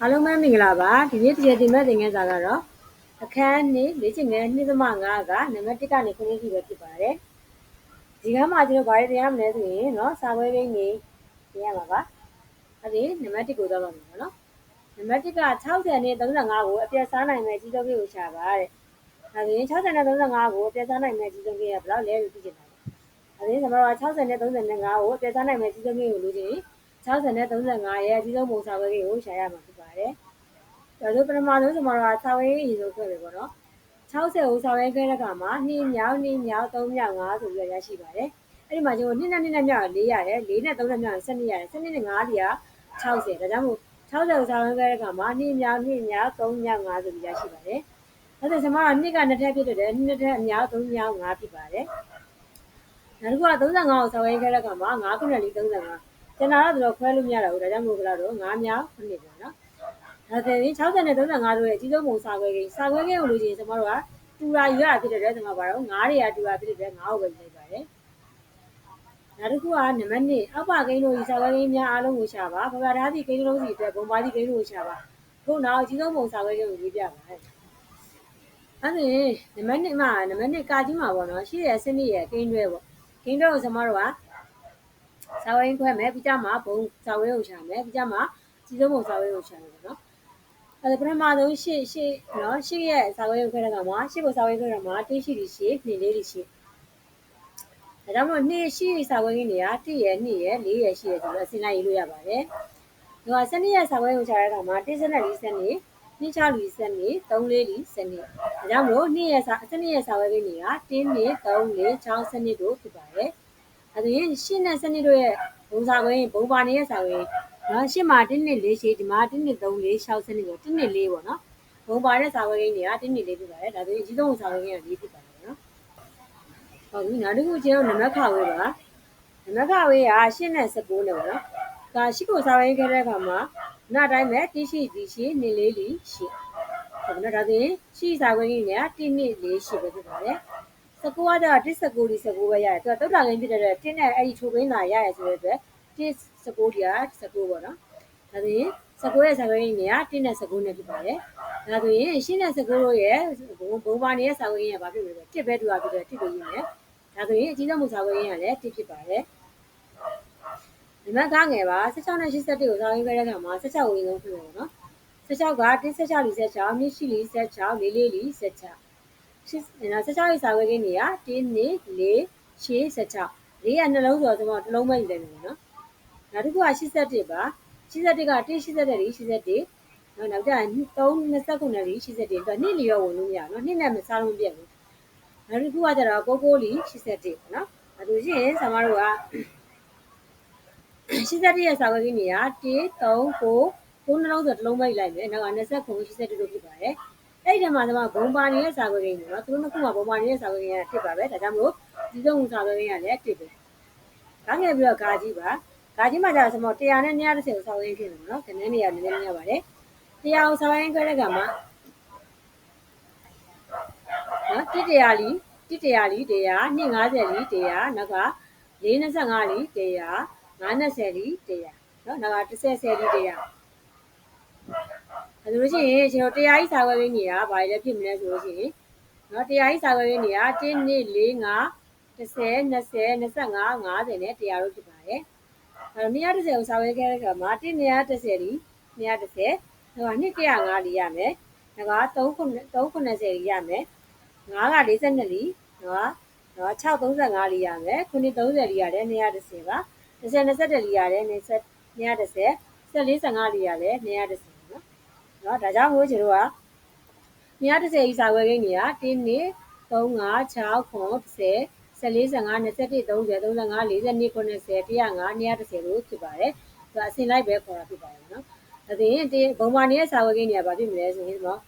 အားလုံးပဲမင်္ဂလာပါဒီနေ့တရားတင်မဲ့သင်ခန်းစာကတော့အခန်းနှစ်လေ့ကျင့်ခန်း2.5ကနံပါတ်1ကနေ9ထိပဲဖြစ်ပါတယ်ဒီကမှာကျွန်တော်ဘာတွေသင်ရမလဲဆိုရင်เนาะစာပွဲကိန်းတွေသင်ရမှာပါအဲ့ဒီနံပါတ်1ကိုသွားပါမယ်เนาะနံပါတ်1က60နဲ့35ကိုအပြတ်စားနိုင်မဲ့ကြီးဆုံးကိန်းကိုရှာပါတဲ့ဒါဆိုရင်60နဲ့35ကိုအပြတ်စားနိုင်မဲ့ကြီးဆုံးကိန်းကဘယ်လောက်လဲလို့သိချင်တာဒါဆိုရင်ကျွန်တော်က60နဲ့35ကိုအပြတ်စားနိုင်မဲ့ကြီးဆုံးကိန်းကိုလို့ချင်း60နဲ့35ရဲ့အကြီးဆုံးပုံစာပွဲကိန်းကိုရှာရမှာဖြစ် ပါတယ်။ဒါဆိုပထမဆုံးကျွန်တော်တို့ကစာပွဲကိန်းအရင်ဆုံးဖွဲ့မယ်ပေါ့နော်။60ကိုစာပွဲခဲ့တဲ့အခါမှာ2မြောက်2မြောက်3မြောက်5ဆိုပြီးရရှိပါတယ်။အဲ့ဒီမှာကျွန်တော်2နဲ့2နဲ့မြောက်4ရတယ်4နဲ့3နဲ့မြောက်12ရတယ်12နဲ့5တွေက60ဒါကြောင့်မို့60ကိုစာပွဲခဲ့တဲ့အခါမှာ2မြောက်2မြောက်3မြောက်5ဆိုပြီးရရှိပါတယ်။အဲ့ဒါကျွန်တော်က2က2ထပ်ဖြစ်တဲ့2ထပ်အမြောက်3မြောက်5ဖြစ်ပါတယ်။နောက်တစ်ခုက35ကိုစာပွဲခဲ့တဲ့အခါမှာ9ခုနဲ့4 35ကျွန်တော်ကတော့ခွဲလို့မရတော့ဘူးဒါကြောင့်မို့ဘယ်လောက်တော့9မြောက်ခုနှစ်ပေါ့နော် ဒါဆိုရင်60နဲ့35တို့ရဲ့အကြီးဆုံးပုံစာခွဲကိန်းစာခွဲကိန်းကိုလို့ရှိရင်ကျွန်တော်တို့ကတူရာယူရဖြစ်တဲ့အတွက်ကျွန်တော်ဘာတော့9တွေကတူရာဖြစ်တဲ့အတွက်9ကိုပဲယူလိုက်ပါတယ်နောက်တစ်ခုကနံပါတ်1အောက်ပါကိန်းတို့ဤစာခွဲကိန်းများအားလုံးကိုရှာပါဘာသာထားသည့်ကိန်းလုံးစီအတွက်ဘုံပါသည့်ကိန်းတို့ကိုရှာပါခုနောက်အကြီးဆုံးပုံစာခွဲကိန်းကိုရေးပြပါအဲ့ဒါရင်နံပါတ်1မှာနံပါတ်1ကာကြီးမှာပေါ့နော်ရှိတဲ့စနစ်ရဲ့ကိန်းတွဲပေါ့ကိန်းတွဲကိုကျွန်တော်တို့ကစာဝင်းခွဲမယ်ပြီးကြမှာဘုံစာဝင်းကိုရှာမယ်ပြီးကြမှာကြီးဆုံးဘုံစာဝင်းကိုရှာမယ်ပေါ့နော် အဲပထမဆုံးရှေ့ရှေ့နော်ရှေ့ရဲ့စာဝင်းကိုခွဲတဲ့ကောင်မှာရှေ့ကိုစာဝင်းခွဲတဲ့မှာတင်းရှိပြီးရှေ့နှင်းလေးတွေရှေ့ဒါကြောင့်မို့နှစ်ရှိစာဝင်းကြီးတွေက1ရဲ့2ရဲ့4ရဲ့8ရဲ့ဆိုတော့အစင်းလိုက်ရေးလို့ရပါတယ်ဒီကစနစ်ရဲ့စာဝင်းကိုရှာတဲ့ကောင်မှာ1စနစ်4စနစ်နှစ်ချလီစနစ်3လေးလီစနစ်ဒါကြောင့်မလို့နှစ်ရဲ့စာစနစ်ရဲ့စာဝဲကိန်းတွေက1နှစ်3 4 6စနစ်တို့ဖြစ်ပါတယ်အဲဒါရင်ရှင်းတဲ့စနစ်တို့ရဲ့ဘုံစာခွင်းဘုံပါနေတဲ့စာခွင်း နော်ရှင်းမှာ1နှစ်4ရှိဒီမှာ1နှစ်3 4 6စနစ်ဆို1နှစ်4ပေါ့နော်ဘုံပါတဲ့စာခွင်းတွေက1နှစ်4ဖြစ်ပါတယ်ဒါဆိုရင်အကြီးဆုံးစာခွင်းက4ဖြစ်ပါတယ်နော်ဟုတ်ပြီနောက်တစ်ခုကျတော့နံပါတ်ခဝေးပါနံပါတ်ခဝေးကရှင်းနဲ့19နဲ့ပေါ့နော်ဒါရှိကိုစာခွင်းခဲ့တဲ့အခါမှာနားတိုင်းပဲတိရှိဒီရှိနှစ်လေးလီရှိဟုတ်နော်ဒါဆိုရင်ရှိစာခွင်းကြီးက1နှစ်4ရှိပဲဖြစ်ပါတယ်19ကတော့119ဒီ19ပဲရတယ်သူကတုတ်တာကင်းဖြစ်တဲ့အတွက်တင်းနဲ့အဲ့ဒီထိုးကင်းလာရရဆိုတဲ့အတွက် 119ဒီက19ပေါ့နော်ဒါဆိုရင်19ရဲ့ဇာတ်ရင်းတွေက1နဲ့19နဲ့ဖြစ်ပါတယ်ဒါဆိုရင်ရှင်းနဲ့19တို့ရဲ့ဘုံဘုံပါနေတဲ့ဇာတ်ရင်းကဘာဖြစ်လဲ1ပဲတူတာဖြစ်တဲ့1ကိုရင်းမယ်ဒါဆိုရင်အကြီးဆုံးမှုဇာတ်ရင်းကလည်း1ဖြစ်ပါတယ်ဒီမှာကငယ်ပါ16နဲ့81ကိုဇာတ်ရင်းခဲ့တဲ့အခါမှာ16ကိုရင်းဆုံးဖြစ်တယ်နော်16က116 46မြစ်ရှိ46 44 46နော်16ရဲ့စာဝဲကင်းတွေက1 2 4 8 16လေးကနှလုံးဆိုတော့ကျွန်တော်တစ်လုံးပဲယူလိုက်မယ်နော် နောက်တစ်ခုက81ပါ81က1 81လေး81နော်နောက်ကျရင်3 29လေး81အတွက်နှစ်လီရောဝင်လို့မရနော်နှစ်နဲ့မစားလို့ပြည့်ဘူးနောက်တစ်ခုကကျတော့69လေး81နော်အဲဒါရှိရင်ဆရာမတို့က81ရဲ့စာဝဲကင်းတွေက1 3 9ကိုနှလုံးဆိုတစ်လုံးပဲယူလိုက်မယ်နောက်က29 81တို့ဖြစ်ပါတယ်အဲ့ဒီမှာကျွန်မဘုံပါနေတဲ့စာခွေးကိန်းနော်သူတို့နှစ်ခုမှာဘုံပါနေတဲ့စာခွေးကိန်းကတစ်ပါပဲဒါကြောင့်မလို့ဒီဆုံးစာခွေးကိန်းကလည်းတစ်ပဲဒါငယ်ပြီးတော့ဂါကြီးပါ ဂါကြီးမှာကျတော့ကျွန်မ100နဲ့130ကိုစာခွေးကိန်းဖြစ်တယ်နော်ခဏနေရနည်းနည်းများပါတယ်100ကိုစာခွေးကိန်းခွဲတဲ့ကမှာနော်တစ်တရာလီတစ်တရာလီတရား250လီတရားနောက်က425လီတရား920လီတရားနော်နောက်က30ဆယ်လီတရားဒါဆိုလို့ရှိရင်ကျွန်တော်တရားကြီးစာခွဲပေးနေတာဘာလဲဖြစ်မလဲဆိုလို့ရှိရင်เนาะတရားကြီးစာခွဲပေးနေတာ1 2 4 5 10 20 25 50နဲ့တရားလို့ဖြစ်ပါတယ် အဲ့တော့130ကိုဆောင်ရွက်ခဲ့တဲ့အခါမှာ130ဒီ130ဟိုက205လီရမယ်။ငါက390လီရမယ်။ငါက42လီ။ငါကနော်635လီရမယ်။930လီရတယ်210ပါ။10 20လီရတယ်210 210 145လီရတယ်210နော်။နော်ဒါကြောင့်မို့ကျွန်တော်က210ဤစာဝယ်ကိန်းတွေက1 2 3 5 6 9 10 14 15 21 30 35 42 90 105 230လို့ဖြစ်ပါတယ်။သူအစင်လိုက်ပဲခေါ်တာဖြစ်ပါတယ်နော်။ဒါဆိုရင်ဒီဘုံမာနေတဲ့စာဝဲကိန်းတွေကဘာဖြစ်မလဲဆိုရင်တော့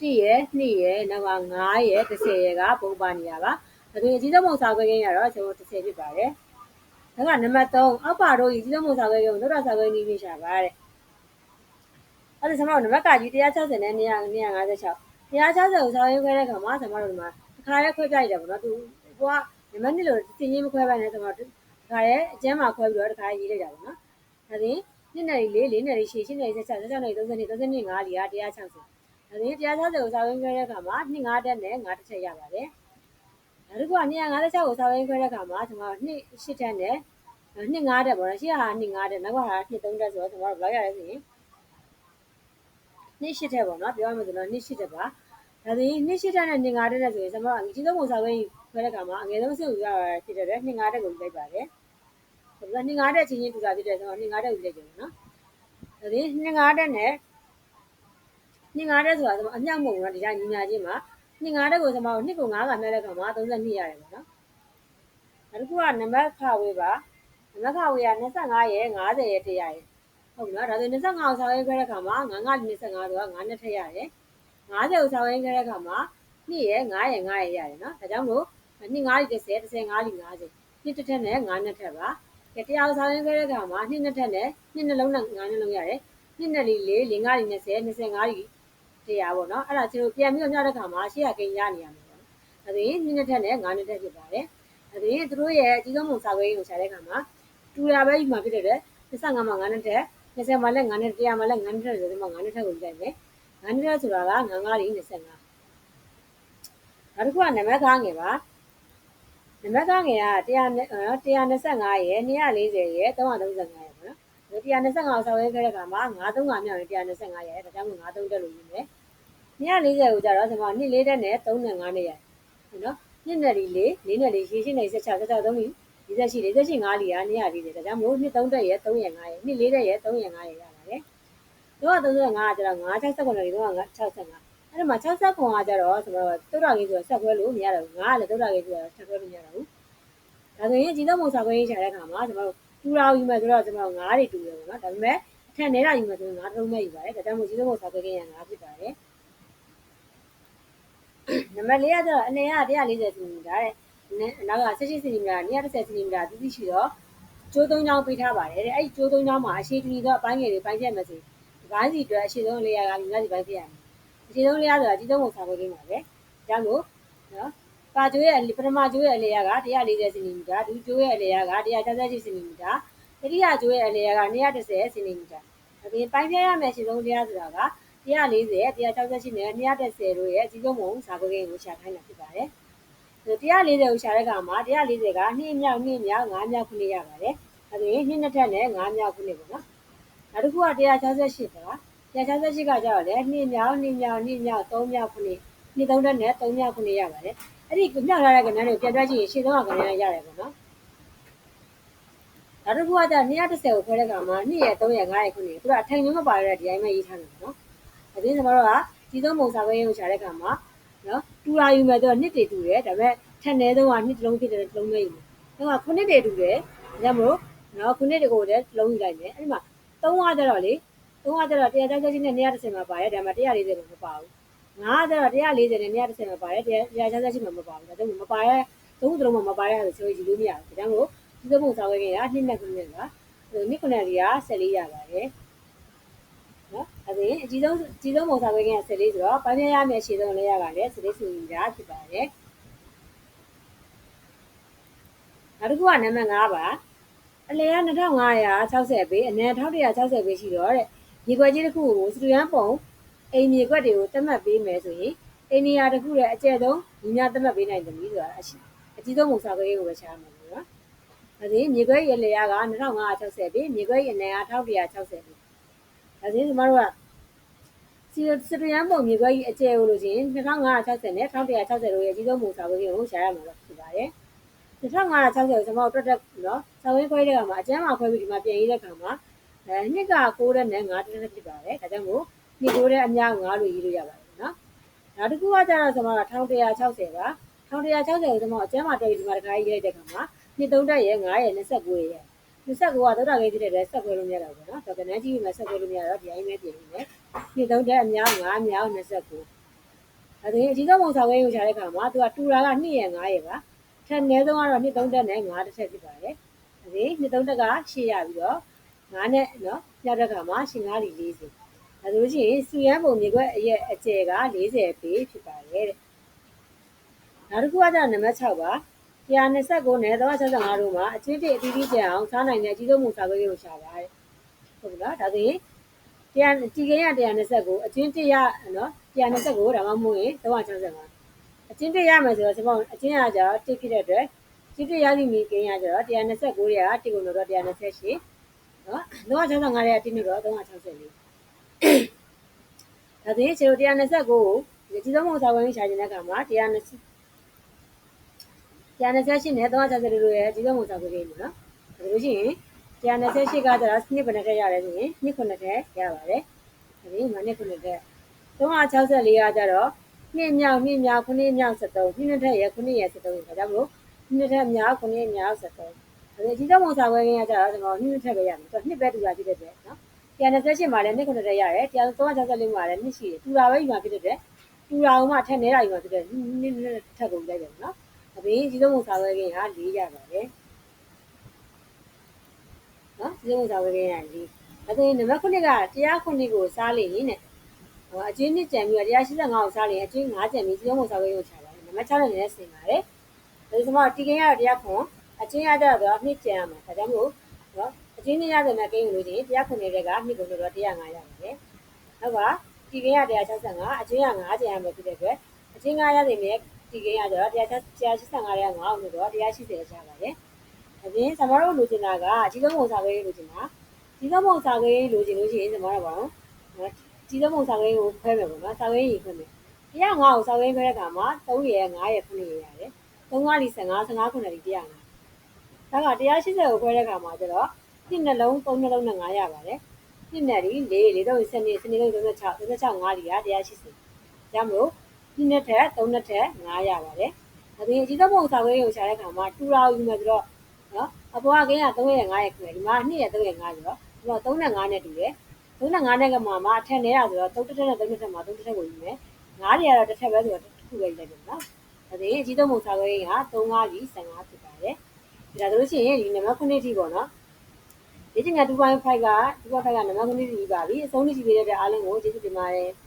1ရဲ့2ရဲ့နောက်က9ရဲ့10ရဲ့ကဘုံပါနေရပါ။ဒါဆိုရင်အကြီးဆုံးဘုံစာခွဲကိန်းကတော့ကျွန်တော်10ဖြစ်ပါတယ်။ဒါကနံပါတ်3အောက်ပါတို့အကြီးဆုံးဘုံစာခွဲကိန်းကိုလောက်တာစာခွဲနည်းပြရှာပါတဲ့။အဲ့ဒါကျွန်တော်တို့နံပါတ်ကကြီး160နဲ့256 160ကိုဆောင်းရင်းခွဲတဲ့ခါမှာကျွန်တော်တို့ဒီမှာတစ်ခါရဲခွဲပြလိုက်တယ်ပေါ့နော်သူကိုက နံပါတ်2လို့စင်ချင်းမခွဲပါနဲ့ကျွန်တော်တို့တစ်ခါရဲအကျမ်းမှာခွဲပြီးတော့တစ်ခါရေးလိုက်တာပေါ့နော်ဒါဆိုရင်နှစ်နယ်လေးလေးနယ်လေးရှည်ရှင်းနယ်ဆက်ဆက်ဆက်ဆက်နယ်32 32 5လီက160ဒါဆိုရင်160ကိုစာဝင်ခွဲတဲ့အခါမှာ2 5တက်နဲ့5တစ်ချက်ရပါတယ်နောက်တစ်ခုက256ကိုစာဝင်ခွဲတဲ့အခါမှာကျွန်တော်2 8တက်နဲ့2 5တက်ပေါ့နော်ရှေ့ဟာ2 5တက်နောက်ကဟာ2 3တက်ဆိုတော့ကျွန်တော်တို့ဘယ်လောက်ရလဲဆိုရင်2 8တက်ပေါ့နော်ပြောရမယ်ဆိုတော့2 8တက်ပါဒါဆိုရင်2 8တက်နဲ့2 5တက်နဲ့ဆိုရင်ကျွန်တော်အကြီးဆုံးပုံစာဝင် ခွဲတဲ့အခါမှာအငယ်ဆုံးစုရဖြစ်တဲ့2 5တက်ကိုယူလိုက်ပါတယ်ဆိုတော့2 5တက်ချင်းချင်းတူတာဖြစ်တဲ့ကျွန်တော်2 5တက်ယူလိုက်တယ်နော်ဒါဆိုရင်2 5တက်နဲ့2 5တက်ဆိုတာကျွန်တော်အမြောက်မဟုတ်ဘူးနော်ဒီတိုင်းညီညာချင်းမှာ2 5တက်ကိုကျွန်တော်2ကို9ကမြဲတဲ့အခါမှာ32ရတယ်ပေါ့နော်နောက်တစ်ခုကနံပါတ်ခဝေးပါနံပါတ်ခဝေးက25ရဲ့50ရဲ့100ရဲ့ဟုတ်နော်ဒါဆို25ကိုဆောင်ရွက်ခဲ့တဲ့အခါမှာ9က25ဆိုတာ9နဲ့ထည့်ရတယ်50ကိုဆောင်ရွက်ခဲ့တဲ့အခါမှာ2ရဲ့9ရဲ့9ရဲ့ရတယ်နော်ဒါကြောင့်မို့ 2 5လီ30 35လီ50နှစ်တစ်ထက်နဲ့9နဲ့ထက်ပါကဲတရားဆောင်ရွက်ခဲ့တဲ့အခါမှာ2နဲ့ထက်နဲ့2နှလုံးနဲ့9နှလုံးရတယ်2နဲ့လီ4 5လီ20 25လီတရားပေါ့နော်အဲ့ဒါကျွန်တော်ပြန်ပြီးတော့ညတဲ့ခါမှာရှေ့ကကိန်းရနေရမှာပေါ့ဒါဆိုရင်2နှစ်ထက်နဲ့9နှစ်ထက်ဖြစ်ပါတယ်ဒါဆိုရင်သူတို့ရဲ့အကြီးဆုံးပုံစာခွဲကိုရှာတဲ့ခါမှာတူတာပဲဒီမှာဖြစ်တဲ့25မှာ9နှစ်ထက်20မှာလည်း9နှစ်100မှာလည်း9နှစ်ထက်ဆိုတော့9နှစ်ထက်ကိုကြိုက်မယ်9နှစ်ထက်ဆိုတာက9 9လီ25နောက်တစ်ခုကနံပါတ်ကားငယ်ပါ နံပါတ်ကားငယ်က100 125ရဲ့240ရဲ့335ရဲ့ပေါ့နော်125ဆောက်ရဲခဲ့တဲ့ခါမှာ93မြောက်ရင်125ရဲ့ဒါကြောင့်မို့93တက်လို့ယူမယ်240ကိုကြတော့ဒီမှာ2 4တက်နဲ့3နဲ့5နဲ့ရဟုတ်နော်2နဲ့4 4နဲ့4ရှင်းရှင်းနေဆက်ချဆက်ချ3လီ48 48 5လီက240ဒါကြောင့်မို့2 3တက်ရဲ့3ရဲ့5ရဲ့2 4တက်ရဲ့3ရဲ့5ရဲ့ရပါတယ်တော့35ကကြတော့9 69လီတော့65 အဲ့ဒီမှာ60ခွန်ကကြတော့ဆိုတော့တုတ်တာကြီးဆိုတော့ဆက်ခွဲလို့မရတော့ဘူးငါကလည်းတုတ်တာကြီးဆိုတော့ဆက်ခွဲလို့မရတော့ဘူးဒါဆိုရင်အကြီးဆုံးပုံစာခွဲရေးချတဲ့အခါမှာကျွန်တော်တို့တူတာယူမယ်ဆိုတော့ကျွန်တော်ငါးတွေတူတယ်ပေါ့နော်ဒါပေမဲ့အထက်နေတာယူမယ်ဆိုရင်ငါးတုံးမဲ့ယူပါတယ်ဒါကြောင့်မို့အကြီးဆုံးပုံစာခွဲရေးရငါးဖြစ်ပါတယ်နံပါတ်၄ကကျတော့အနေက140စင်တီမီတာတဲ့နောက်က18စင်တီမီတာ130စင်တီမီတာတိတိရှိတော့ကျိုးသုံးချောင်းပေးထားပါတယ်တဲ့အဲ့ဒီကျိုးသုံးချောင်းမှာအရှိတူတော့အပိုင်းငယ်တွေပိုင်းပြတ်မယ်ဆိုဒီပိုင်းစီအတွက်အရှိဆုံးလေးရကလူများစီပိုင်းပြတ်ရမယ် အရှိဆုံးလေးရဆိုတာအကြီးဆုံးပုံစာခွဲရေးမှာပဲဒါကြောင့်မို့နော်ပါကျိုးရဲ့ပထမကျိုးရဲ့အလေယာက140စင်တီမီတာဒုကျိုးရဲ့အလေယာက168စင်တီမီတာတတိယကျိုးရဲ့အလေယာက230စင်တီမီတာအပြင်ပိုင်းပြရမယ်ရှင်းဆုံးတရားဆိုတာက140 168နဲ့230တို့ရဲ့အကြီးဆုံးပုံစာကွဲကိန်းကိုရှာခိုင်းတာဖြစ်ပါတယ်။140ကိုရှာတဲ့အခါမှာ140က2မြောက်2မြောက်5မြောက်ခုနှစ်ရပါတယ်။အဲဒါရင်2နှစ်ထက်နဲ့5မြောက်ခုနှစ်ပေါ့နော်။နောက်တစ်ခုက168ပါ။ 168ကကြတော့လေ2မြောက်2မြောက်2မြောက်3မြောက်ခုနှစ်2 3တက်နဲ့3မြောက်ခုနှစ်ရပါတယ်။အဲ့ဒီမြောက်ထားတဲ့ကဏ္ဍတွေကိုပြန်တွက်ကြည့်ရင်ရှင်းဆုံးကကဏ္ဍရတယ်ပေါ့နော်နောက်တစ်ခုကကျ230ကိုခွဲတဲ့ကောင်မှာ2ရဲ့3ရဲ့5ရဲ့ခုနှစ်သူကအထိုင်လုံးမပါရတဲ့ဒီတိုင်းပဲရေးထားတယ်ပေါ့နော်။အဲဒီကျွန်တော်တို့ကကြီးဆုံးပုံစာပဲရေးကိုရှာတဲ့ကောင်မှာနော်တူလာယူမယ်ဆိုတော့နှစ်တွေတူတယ်ဒါပေမဲ့ထက်နေဆုံးကနှစ်တစ်လုံးဖြစ်တဲ့တစ်လုံးပဲယူမယ်။ဒါကခုနှစ်တွေတူတယ်ဒါကြောင့်မို့နော်ခုနှစ်တွေကိုလည်းတစ်လုံးယူလိုက်မယ်။အဲဒီမှာ3ကကျတော့လေ 3ကကျတော့160နဲ့230မှာပါတယ်ဒါပေမဲ့140မှာမပါဘူး။ငါကကျတော့140နဲ့230မှာပါတယ်160မှာမပါဘူး။ဒါကြောင့်မပါရဲ့သုံးသလုံးမှာမပါရဲ့ဆိုရင်ယူလို့မရဘူး။ဒါကြောင့်မို့ဒီလိုပုံစာဝဲခင်ကနှစ်နဲ့ခုနှစ်ကနှစ်ခုနှစ်တွေက14ရပါတယ်နော်အဲဒါရင်အကြီးဆုံးအကြီးဆုံးပုံစာဝဲခင်က14ဆိုတော့ပိုင်းပြရမယ့်အရှိဆုံးလေးရကလည်း14ဆိုရင်ဒါဖြစ်ပါတယ်နောက်တစ်ခုကနံပါတ်5ပါအလဲက2560ပေအနံ1160ပေရှိတော့တဲ့ ရေခွက်ကြီးတစ်ခုကိုစတူဒန်ပုံအိမ်မြေခွက်တွေကိုတက်မှတ်ပေးမယ်ဆိုရင်အိမ်နေရာတစ်ခုရဲ့အကျယ်ဆုံးညီများတက်မှတ်ပေးနိုင်တယ်လို့ဆိုတာအကြီးဆုံးပုံစာခွဲကိုပဲရှားမှာပေါ့နော်။ဒါဆိုမြေခွဲရလေရက2560ပြီမြေခွဲရနေက1160ပြီ။ဒါဆိုရင်ကျမတို့ကစီစတရန်ပုံမြေခွဲကြီးအကျယ်ကိုလို့ချင်း2560နဲ့1160တို့ရဲ့အကြီးဆုံးပုံစာခွဲကိုရှားရမှာလို့ဖြစ်ပါတယ်။2560ကိုကျွန်တော်တို့တက်နော်စာဝင်းခွဲတဲ့ခါမှာအကျမ်းမှာခွဲပြီးဒီမှာပြင်ရေးတဲ့ခါမှာ အဲနှစ်က6တဲ့နဲ့9တဲ့ဖြစ်ပါတယ်ဒါကြောင့်မို့နှစ်9တဲ့အများ9လို့ရေးလို့ရပါတယ်နော်နောက်တစ်ခုကကျတော့ကျွန်တော်က1160ပါ1160ကိုကျွန်တော်အကျမ်းမှာတက်ပြီးဒီမှာတခါရေးလိုက်တဲ့ခါမှာနှစ်3တက်ရဲ့9ရဲ့29ရဲ့29ကသောတာကိန်းဖြစ်တဲ့ဆက်ခွဲလို့မရတော့ဘူးနော်ဒါကနန်းကြီးမှာဆက်ခွဲလို့မရတော့ဒီအိမ်ပဲပြင်နေတယ်နှစ်3တက်အများ9အများ29အဲဒါအကြီးဆုံးပုံဆောင်ကိန်းကိုရှာတဲ့ခါမှာသူကတူတာက2ရဲ့9ရဲ့ပါထက်နည်းဆုံးကတော့နှစ်3တက်နဲ့9တစ်ချက်ဖြစ်ပါတယ်အဲဒီနှစ်3တက်ကရှေ့ရပြီးတော့ 9နဲ့နော်ညတဲ့ခါမှာရှင်9လီ40အဲဒါလို့ရှိရင်စုရန်ပုံမြေခွက်အရဲ့အကျယ်က40ပေဖြစ်ပါတယ်တဲ့နောက်တစ်ခုကကျနံပါတ်6ပါ129နဲ့365တို့မှာအချင်းတိအတီးတီးကျအောင်စားနိုင်တဲ့အကြီးဆုံးမူစာခွဲကိုရှာပါတယ်ဟုတ်ပြီလားဒါဆိုရင်တရားတီကိန်းက129အချင်း1ရနော်129ဒါမှမဟုတ်ရင်365အချင်း1ရမယ်ဆိုတော့ကျွန်တော်အချင်းရကြတော့1ဖြစ်တဲ့အတွက်ချင်း1ရစီမီကိန်းကကြတော့129ရ1ကိုလို့တော့128 နော်365ရ1လို့တော့364ဒါဆိုရင်ခြေတို့129ကိုဒီကြီးဆုံးမုံစာဝင်ရှာခြင်းတဲ့အခါမှာ120 128နဲ့360တို့ရဲ့ကြီးဆုံးမုံစာဝင်ကြီးနော်ဒါလို့ရှိရင်128ကကျတော့စနစ်ဘယ်နှထက်ရတယ်ဆိုရင်နှစ်ခုနှစ်ထက်ရပါတယ်ဒီမှာနှစ်ခုနှစ်ထက်364ကကျတော့နှစ်မြောက်နှစ်မြောက်ခုနှစ်မြောက်73နှစ်နှစ်ထက်ရခုနှစ်ရ73ဒါကြောင့်မို့နှစ်ထက်မြောက်ခုနှစ်မြောက်73ဒါ အကြီးဆုံးမုံစာဝင်ကြီးကကျတော့ကျွန်တော်နှစ်နှစ်ထက်ပဲရမယ်သူနှစ်ပဲတူတာဖြစ်တဲ့အတွက်နော်128မှာလည်းနှစ်ခုနှစ်ထက်ရတယ်364မှာလည်းနှစ်ရှိတယ်တူတာပဲဒီမှာဖြစ်တဲ့အတွက်တူတာအောင်မှထက်နေတာဒီမှာဖြစ်တဲ့နှစ်နှစ်ထက်ကုန်လိုက်တယ်နော်အပြင်ကြီးဆုံးမုံစာဝဲကင်းဟာ၄ရပါတယ်နော်ကြီးဆုံးမုံစာဝဲကင်းဟာ၄ဒါဆိုရင်နံပါတ်9ကတရား9ကိုစားလိမ့်ရင်တဲ့ဟိုအချင်းနှစ်ကြံပြီးတော့185ကိုစားလိမ့်ရင်အချင်း9ကြံပြီးကြီးဆုံးမုံစာဝဲကိုချပါတယ်နံပါတ်6နဲ့လည်းဆင်ပါတယ်ဒါဆိုမှတီကင်းကတော့တရား9 အချင်းရကြတော့နှစ်ကြံရမှာဒါကြောင့်မို့နော်အချင်းနှစ်ရတယ်မဲ့ကိန်းလို့ချင်းတရား9တွေကနှစ်ကိုတော့105ရပါတယ်ဟုတ်ပါတီကင်းက165အချင်းက9ကြံရမယ်ဖြစ်တဲ့အတွက်အချင်း9ရတယ်မဲ့ဒီကိန်းကကျတော့185ရဲ့9အောင်လို့တော့180ရချပါတယ်။အပြင်ကျွန်တော်တို့လိုချင်တာကကြီးဆုံးပုံစာခွေးလိုချင်တာကြီးဆုံးပုံစာခွေးလိုချင်လို့ရှိရင်ကျွန်တော်တို့ပါတော့ကြီးဆုံးပုံစာခွေးကိုခွဲမယ်ပေါ့နော်စာခွေးကြီးခွဲမယ်။105ကိုစာခွေးခွဲတဲ့အခါမှာ3ရယ်5ရယ်9ရယ်ရတယ်။3ကလီ15 15ခုနှစ်လီ105။ ဒါက180ကိုခွဲတဲ့အခါမှာကျတော့နှစ်နှလုံး3နှလုံးနဲ့9ရပါတယ်။နှစ်နဲ့လီ4 4 3 7 7 7 36 36 5လီက180။ဒါမို့ဒီနှစ်ထက်3နှစ်ထက်9ရပါတယ်။ဒါပြင်အကြီးဆုံးပုံစာဝဲကိုရှာတဲ့အခါမှာတူရာကိုယူမယ်ဆိုတော့နော်အပေါ်ကကင်းက3ရက်5ရက်ခွဲဒီမှာ2ရက်3ရက်5ဆိုတော့ဒီတော့3နဲ့5နဲ့တူတယ်။3နဲ့5နဲ့ကမှမအထက်နေတာဆိုတော့3တစ်ထက်နဲ့3တစ်ထက်မှာ3တစ်ထက်ကိုယူမယ်။9တွေကတော့တစ်ထက်ပဲဆိုတော့တစ်ခုပဲယူလိုက်တယ်နော်။ဒါပြင်အကြီးဆုံးပုံစာဝဲက3 5လီ15ဖြစ်ပါတယ်။ ဒါဆိုလို့ရှိရင်ဒီနံပါတ်9ထိပေါ့နော်။ဒီချင်းက2.5က2.5ကနံပါတ်9ထိပြီးပါပြီ။အဆုံးထိပြီးတဲ့အတွက်အားလုံးကိုကျေးဇူးတင်ပါတယ်။